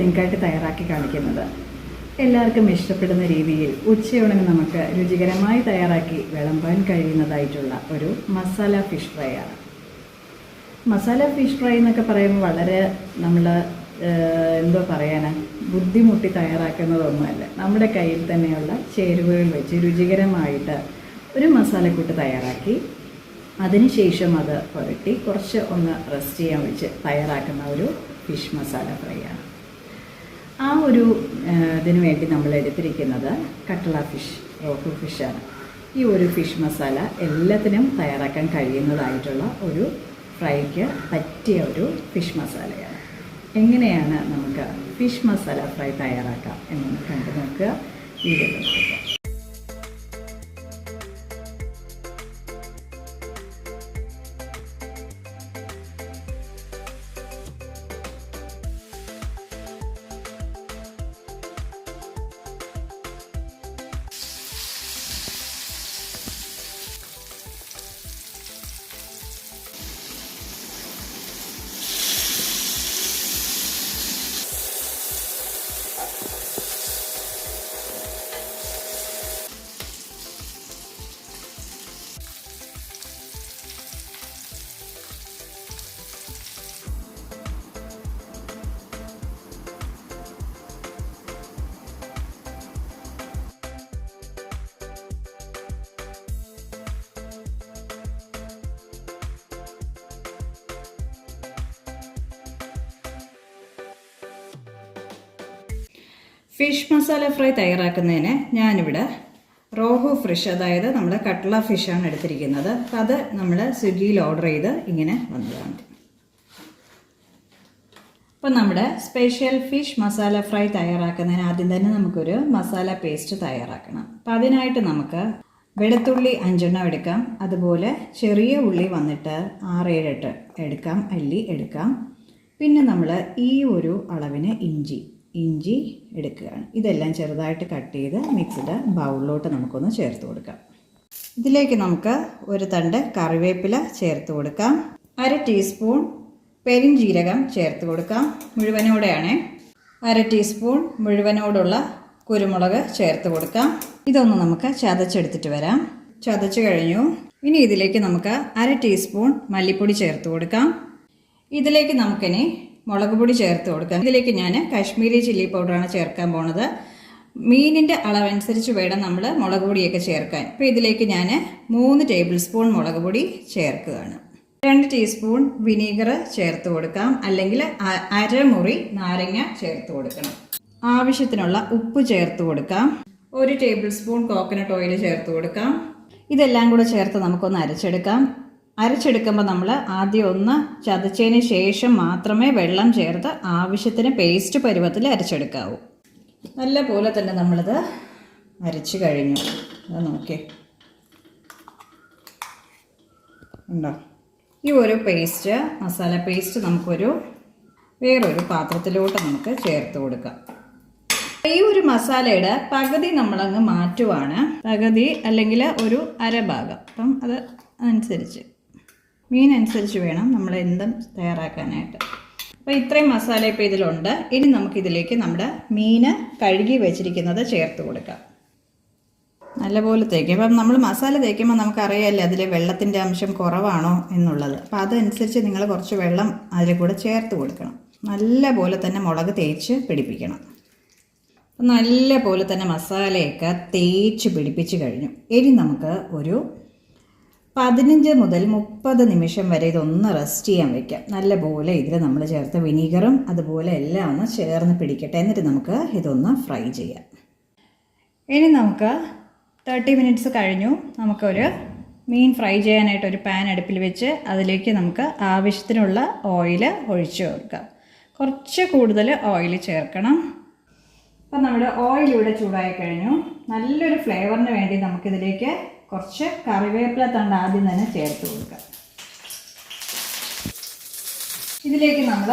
നിങ്ങൾക്കായിട്ട് തയ്യാറാക്കി കാണിക്കുന്നത്. എല്ലാവർക്കും ഇഷ്ടപ്പെടുന്ന രീതിയിൽ ഉച്ചയുണങ്ങി നമുക്ക് രുചികരമായി തയ്യാറാക്കി വിളമ്പാൻ കഴിയുന്നതായിട്ടുള്ള ഒരു മസാല ഫിഷ് ഫ്രൈ ആണ്. മസാല ഫിഷ് ഫ്രൈ എന്നൊക്കെ പറയുമ്പോൾ വളരെ നമ്മൾ എന്തോ പറയാനാ ബുദ്ധിമുട്ടി തയ്യാറാക്കുന്നതൊന്നുമല്ല. നമ്മുടെ കയ്യിൽ തന്നെയുള്ള ചേരുവകൾ വെച്ച് രുചികരമായിട്ട് ഒരു മസാലക്കൂട്ട് തയ്യാറാക്കി അതിനുശേഷം അത് പുരട്ടി കുറച്ച് ഒന്ന് റെസ്റ്റ് ചെയ്യാൻ വെച്ച് തയ്യാറാക്കുന്ന ഒരു ഫിഷ് മസാല ഫ്രൈ ആണ്. ആ ഒരു ഇതിന് വേണ്ടി നമ്മൾ എടുത്തിരിക്കുന്നത് കട്ടള ഫിഷ് റോഹു ഫിഷാണ് ഈ ഒരു ഫിഷ് മസാല എല്ലാത്തിനും തയ്യാറാക്കാൻ കഴിയുന്നതായിട്ടുള്ള ഒരു ഫ്രൈക്ക് പറ്റിയ ഒരു ഫിഷ് മസാലയാണ്. എങ്ങനെയാണ് നമുക്ക് ഫിഷ് മസാല ഫ്രൈ തയ്യാറാക്കാം എന്നൊന്ന് കണ്ടു നോക്കുക. ഈ വീഡിയോ ഫിഷ് മസാല ഫ്രൈ തയ്യാറാക്കുന്നതിന് ഞാനിവിടെ റോഹു ഫിഷ് അതായത് നമ്മൾ കട്ട്ള ഫിഷാണ് എടുത്തിരിക്കുന്നത്. അപ്പം അത് നമ്മൾ സ്വിഗ്ഗിയിൽ ഓർഡർ ചെയ്ത് ഇങ്ങനെ വന്നതാണ്. അപ്പം നമ്മുടെ സ്പെഷ്യൽ ഫിഷ് മസാല ഫ്രൈ തയ്യാറാക്കുന്നതിന് ആദ്യം തന്നെ നമുക്കൊരു മസാല പേസ്റ്റ് തയ്യാറാക്കണം. അപ്പം അതിനായിട്ട് നമുക്ക് വെളുത്തുള്ളി അഞ്ചെണ്ണം എടുക്കാം. അതുപോലെ ചെറിയ ഉള്ളി വന്നിട്ട് ആറേഴെട്ട് എടുക്കാം അല്ലി എടുക്കാം. പിന്നെ നമ്മൾ ഈ ഒരു അളവിന് ഇഞ്ചി ഇഞ്ചി എടുക്കുകയാണ്. ഇതെല്ലാം ചെറുതായിട്ട് കട്ട് ചെയ്ത് മിക്സ്ഡ് ബൗളിലോട്ട് നമുക്കൊന്ന് ചേർത്ത് കൊടുക്കാം. ഇതിലേക്ക് നമുക്ക് ഒരു തണ്ട് കറിവേപ്പില ചേർത്ത് കൊടുക്കാം. അര ടീസ്പൂൺ പെരിഞ്ജീരകം ചേർത്ത് കൊടുക്കാം മുഴുവനോടെയാണേ. അര ടീസ്പൂൺ മുഴുവനോടുള്ള കുരുമുളക് ചേർത്ത് കൊടുക്കാം. ഇതൊന്ന് നമുക്ക് ചതച്ചെടുത്തിട്ട് വരാം. ചതച്ച് കഴിഞ്ഞു. ഇനി ഇതിലേക്ക് നമുക്ക് അര ടീസ്പൂൺ മല്ലിപ്പൊടി ചേർത്ത് കൊടുക്കാം. ഇതിലേക്ക് നമുക്കിനി മുളക് പൊടി ചേർത്ത് കൊടുക്കാം. ഇതിലേക്ക് ഞാൻ കാശ്മീരി ചില്ലി പൗഡറാണ് ചേർക്കാൻ പോണത്. മീനിന്റെ അളവനുസരിച്ച് വേണം നമ്മൾ മുളക് പൊടിയൊക്കെ ചേർക്കാൻ. അപ്പോൾ ഇതിലേക്ക് ഞാൻ മൂന്ന് ടേബിൾ സ്പൂൺ മുളക് പൊടി ചേർക്കുകയാണ്. രണ്ട് ടീസ്പൂൺ വിനീഗർ ചേർത്ത് കൊടുക്കാം. അല്ലെങ്കിൽ അരമുറി നാരങ്ങ ചേർത്ത് കൊടുക്കണം. ആവശ്യത്തിനുള്ള ഉപ്പ് ചേർത്ത് കൊടുക്കാം. ഒരു ടേബിൾ സ്പൂൺ കോക്കനട്ട് ഓയിൽ ചേർത്ത് കൊടുക്കാം. ഇതെല്ലാം കൂടെ ചേർത്ത് നമുക്കൊന്ന് അരച്ചെടുക്കാം. അരച്ചെടുക്കുമ്പോൾ നമ്മൾ ആദ്യം ഒന്ന് ചതച്ചതിന് ശേഷം മാത്രമേ വെള്ളം ചേർത്ത് ആവശ്യത്തിന് പേസ്റ്റ് പരുവത്തിൽ അരച്ചെടുക്കാവൂ. നല്ല പോലെ തന്നെ നമ്മളിത് അരച്ച് കഴിഞ്ഞു. അത് നോക്കിയേ ഉണ്ടോ? ഈ ഒരു പേസ്റ്റ് മസാല പേസ്റ്റ് നമുക്കൊരു വേറൊരു പാത്രത്തിലോട്ട് നമുക്ക് ചേർത്ത് കൊടുക്കാം. ഈ ഒരു മസാലയുടെ പകുതി നമ്മളങ്ങ് മാറ്റുവാണ്. പകുതി അല്ലെങ്കിൽ ഒരു അരഭാഗം അപ്പം അത് അനുസരിച്ച്. മീൻ അനുസരിച്ച് വേണം നമ്മൾ എന്തും തയ്യാറാക്കാനായിട്ട്. അപ്പോൾ ഇത്രയും മസാല ഇപ്പോൾ ഇതിലുണ്ട്. ഇനി നമുക്കിതിലേക്ക് നമ്മുടെ മീൻ കഴുകി വെച്ചിരിക്കുന്നത് ചേർത്ത് കൊടുക്കാം. നല്ലപോലെ തേക്കും. അപ്പം നമ്മൾ മസാല തേക്കുമ്പോൾ നമുക്കറിയാമല്ലോ അതിൽ വെള്ളത്തിന്റെ അംശം കുറവാണോ എന്നുള്ളത്. അപ്പോൾ അതനുസരിച്ച് നിങ്ങൾ കുറച്ച് വെള്ളം അതിൽ കൂടെ ചേർത്ത് കൊടുക്കണം. നല്ല പോലെ തന്നെ മുളക് തേച്ച് പിടിപ്പിക്കണം. നല്ല പോലെ തന്നെ മസാലയൊക്കെ തേച്ച് പിടിപ്പിച്ച് കഴിഞ്ഞു. ഇനി നമുക്ക് ഒരു പതിനഞ്ച് മുതൽ മുപ്പത് നിമിഷം വരെ ഇതൊന്ന് റെസ്റ്റ് ചെയ്യാൻ വെക്കാം. നല്ലപോലെ ഇതിൽ നമ്മൾ ചേർത്ത വിനീഗറും അതുപോലെ എല്ലാം ഒന്ന് ചേർന്ന് പിടിക്കട്ടെ. എന്നിട്ട് നമുക്ക് ഇതൊന്ന് ഫ്രൈ ചെയ്യാം. ഇനി നമുക്ക് തേർട്ടി മിനിറ്റ്സ് കഴിഞ്ഞു. നമുക്കൊരു മീൻ ഫ്രൈ ചെയ്യാനായിട്ട് ഒരു പാൻ അടുപ്പിൽ വെച്ച് അതിലേക്ക് നമുക്ക് ആവശ്യത്തിനുള്ള ഓയിൽ ഒഴിച്ചു കൊടുക്കാം. കുറച്ച് കൂടുതൽ ഓയിൽ ചേർക്കണം. അപ്പം നമ്മുടെ ഓയിൽ ഇവിടെ ചൂടായി കഴിഞ്ഞു. നല്ലൊരു ഫ്ലേവറിന് വേണ്ടി നമുക്കിതിലേക്ക് കുറച്ച് കറിവേപ്പില തണ്ട് ആദ്യം തന്നെ ചേർത്ത് കൊടുക്കാം ഇതിലേക്ക് നമ്മൾ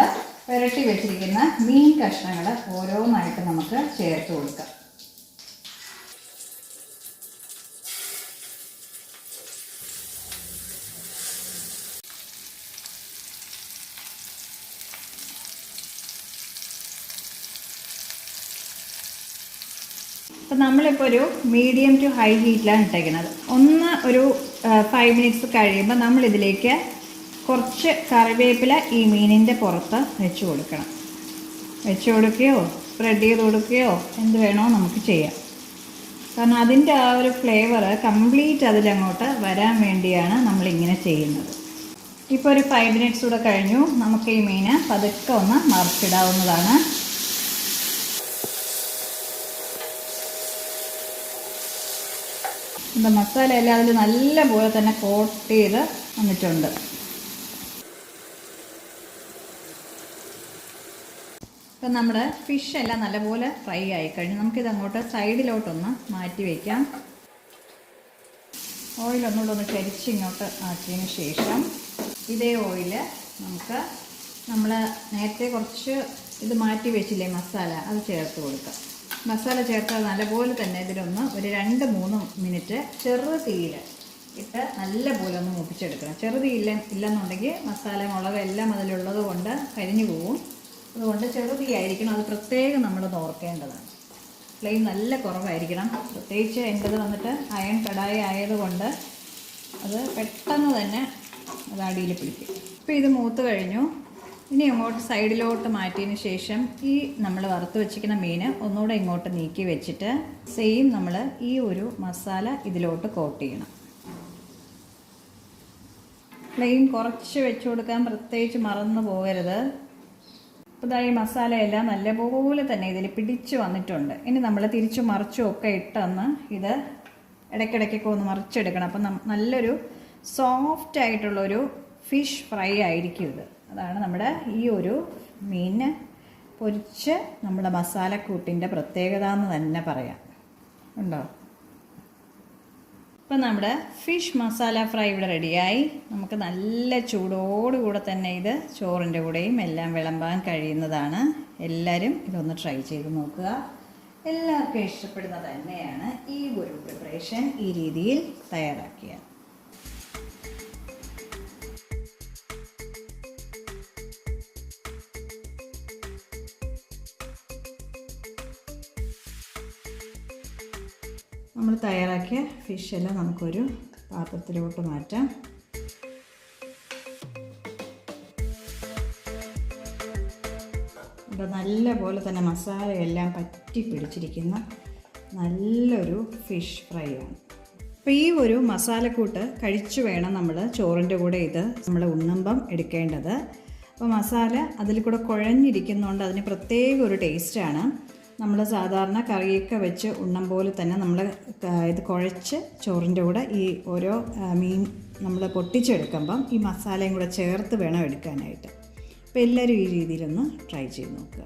പുരട്ടി വെച്ചിരിക്കുന്ന മീൻ കഷ്ണങ്ങൾ ഓരോന്നായിട്ട് നമുക്ക് ചേർത്ത് കൊടുക്കാം. അപ്പം നമ്മളിപ്പോൾ ഒരു മീഡിയം ടു ഹൈ ഹീറ്റിലാണ് ഇട്ടേക്കുന്നത് ഒന്ന് ഒരു ഫൈവ് മിനിറ്റ്സ് കഴിയുമ്പോൾ നമ്മളിതിലേക്ക് കുറച്ച് കറിവേപ്പില ഈ മീനിന്റെ പുറത്ത് വെച്ച് കൊടുക്കണം. വെച്ച് കൊടുക്കുകയോ സ്പ്രെഡ് ചെയ്ത് കൊടുക്കുകയോ എന്ത് വേണോ നമുക്ക് ചെയ്യാം. കാരണം അതിന്റെ ആ ഒരു ഫ്ലേവർ കംപ്ലീറ്റ് അതിലങ്ങോട്ട് വരാൻ വേണ്ടിയാണ് നമ്മളിങ്ങനെ ചെയ്യുന്നത്. ഇപ്പോൾ ഒരു ഫൈവ് മിനിറ്റ്സ് കൂടെ കഴിഞ്ഞു. നമുക്ക് ഈ മീൻ പതുക്കെ ഒന്ന് മറിച്ചിടാവുന്നതാണ്. ഇപ്പം മസാലയെല്ലാം അതിൽ നല്ല പോലെ തന്നെ കോട്ട് ചെയ്ത് വന്നിട്ടുണ്ട്. അപ്പം നമ്മുടെ ഫിഷ് എല്ലാം നല്ലപോലെ ഫ്രൈ ആയി കഴിഞ്ഞു. നമുക്കിത് അങ്ങോട്ട് സൈഡിലോട്ടൊന്ന് മാറ്റി വയ്ക്കാം ഓയിൽ ഒന്നുകൂടെ ഒന്ന് ചരിച്ചിങ്ങോട്ട് ആക്കിയതിന് ശേഷം ഇതേ ഓയിൽ നമുക്ക് നമ്മൾ നേരത്തെ കുറച്ച് ഇത് മാറ്റി വെച്ചില്ലേ മസാല അത് ചേർത്ത് കൊടുക്കാം. മസാല ചേർത്താൽ നല്ലപോലെ തന്നെ ഇതിലൊന്ന് ഒരു രണ്ട് മൂന്ന് മിനിറ്റ് ചെറു തീയിൽ ഇട്ട് നല്ലപോലെ ഒന്ന് മൂപ്പിച്ചെടുക്കണം. ചെറു തീയില്ല ഇല്ലെന്നുണ്ടെങ്കിൽ മസാല മുളക് എല്ലാം അതിലുള്ളത് കൊണ്ട് കരിഞ്ഞു പോവും. അതുകൊണ്ട് ചെറു ചെറുതീയായിരിക്കണം അത് പ്രത്യേകം നമ്മൾ നോർക്കേണ്ടതാണ് ഫ്ലെയിം നല്ല കുറവായിരിക്കണം. പ്രത്യേകിച്ച് എന്റെത് വന്നിട്ട് അയൺ കടായി ആയതുകൊണ്ട് അത് പെട്ടെന്ന് തന്നെ അത് അടിയിൽ പിടിക്കും. ഇപ്പോൾ ഇത് മൂത്ത് കഴിഞ്ഞു. ഇനി അങ്ങോട്ട് സൈഡിലോട്ട് മാറ്റിയതിന് ശേഷം ഈ നമ്മൾ വറുത്ത് വെച്ചിരിക്കുന്ന മീൻ ഒന്നുകൂടെ ഇങ്ങോട്ട് നീക്കി വെച്ചിട്ട് സെയിം നമ്മൾ ഈ ഒരു മസാല ഇതിലോട്ട് കോട്ട് ചെയ്യണം. ഫ്ലെയിം കുറച്ച് വെച്ച് കൊടുക്കാൻ പ്രത്യേകിച്ച് മറന്നു പോകരുത്. ഇതാ ഈ മസാലയെല്ലാം നല്ലപോലെ തന്നെ ഇതിൽ പിടിച്ച് വന്നിട്ടുണ്ട്. ഇനി നമ്മൾ തിരിച്ചു മറിച്ചും ഒക്കെ ഇട്ടെന്ന് ഇത് ഇടയ്ക്കിടയ്ക്കൊക്കെ ഒന്ന് മറിച്ചെടുക്കണം. അപ്പം നല്ലൊരു സോഫ്റ്റ് ആയിട്ടുള്ളൊരു ഫിഷ് ഫ്രൈ ആയിരിക്കും ഇത്. അതാണ് നമ്മുടെ ഈ ഒരു മീൻ പൊരിച്ച് നമ്മുടെ മസാലക്കൂട്ടിന്റെ പ്രത്യേകത എന്ന് തന്നെ പറയാം. ഉണ്ടോ? ഇപ്പം നമ്മുടെ ഫിഷ് മസാല ഫ്രൈ ഇവിടെ റെഡിയായി. നമുക്ക് നല്ല ചൂടോടുകൂടെ തന്നെ ഇത് ചോറിന്റെ കൂടെയും എല്ലാം വിളമ്പാൻ കഴിയുന്നതാണ്. എല്ലാവരും ഇതൊന്ന് ട്രൈ ചെയ്ത് നോക്കുക. എല്ലാവർക്കും ഇഷ്ടപ്പെടുന്നത് തന്നെയാണ് ഈ ഒരു പ്രിപ്പറേഷൻ ഈ രീതിയിൽ തയ്യാറാക്കിയ നമ്മൾ തയ്യാറാക്കിയ ഫിഷെല്ലാം നമുക്കൊരു പാത്രത്തിലോട്ട് മാറ്റാം. ഇവിടെ നല്ല പോലെ തന്നെ മസാലയെല്ലാം പറ്റി പിടിച്ചിരിക്കുന്ന നല്ലൊരു ഫിഷ് ഫ്രൈ ആണ്. അപ്പോൾ ഈ ഒരു മസാലക്കൂട്ട് കഴിച്ചു വേണം നമ്മൾ ചോറിന്റെ കൂടെ ഇത് നമ്മൾ ഉണ്ണുമ്പം എടുക്കേണ്ടത്. അപ്പോൾ മസാല അതിൽ കൂടെ കുഴഞ്ഞിരിക്കുന്നതുകൊണ്ട് അതിന് പ്രത്യേക ഒരു ടേസ്റ്റാണ് നമ്മൾ സാധാരണ കറിയൊക്കെ വെച്ച് ഉണ്ണം പോലെ തന്നെ നമ്മൾ ഇത് കുഴച്ച് ചോറിന്റെ കൂടെ ഈ ഓരോ മീൻ നമ്മൾ പൊട്ടിച്ചെടുക്കുമ്പം ഈ മസാലയും കൂടെ ചേർത്ത് വേണം എടുക്കാനായിട്ട്. അപ്പോൾ എല്ലാവരും ഈ രീതിയിലൊന്ന് ട്രൈ ചെയ്ത് നോക്കുക.